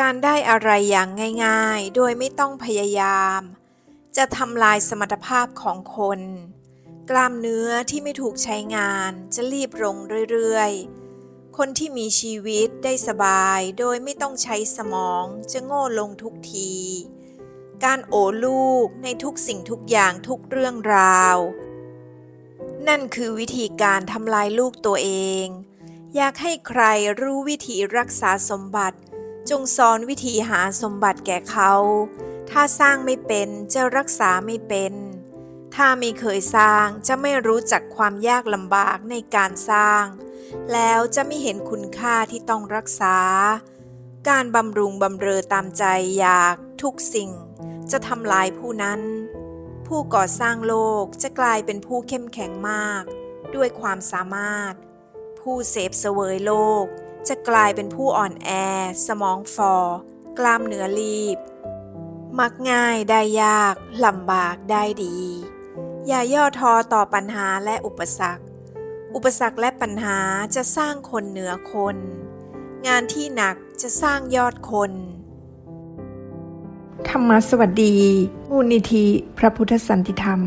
การได้อะไรอย่างง่ายๆ โดยไม่ต้องพยายาม จะทำลายสมรรถภาพของคน กล้ามเนื้อที่ไม่ถูกใช้งานจะรีบลงเรื่อยๆ คนที่มีชีวิตได้สบายโดยไม่ต้องใช้สมองจะโง่ลงทุกที การโอลูกในทุกสิ่งทุกอย่างทุกเรื่องราว นั่นคือวิธีการทำลายลูกตัวเอง อยากให้ใครรู้วิธีรักษาสมบัติ จงสอนวิธีหาสมบัติแก่เขา ถ้าสร้างไม่เป็นจะรักษาไม่เป็น ถ้าไม่เคยสร้างจะไม่รู้จักความยากลำบากในการสร้าง แล้วจะไม่เห็นคุณค่าที่ต้องรักษา การบำรุงบำเรอตามใจอยากทุกสิ่ง จะทำลายผู้นั้น ผู้ก่อสร้างโลกจะกลายเป็นผู้เข้มแข็งมาก ด้วยความสามารถ ผู้เสพเสวยโลก จะกลายเป็นผู้อ่อนแอ สมองฟอ กล้ามเนื้อรีบ มักง่ายได้ยากลำบากได้ดี อย่าย่อท้อต่อปัญหาและอุปสรรค อุปสรรคและปัญหาจะสร้างคนเหนือคน งานที่หนักจะสร้างยอดคน ธรรมสวัสดี มูลนิธิพระพุทธสันติธรรม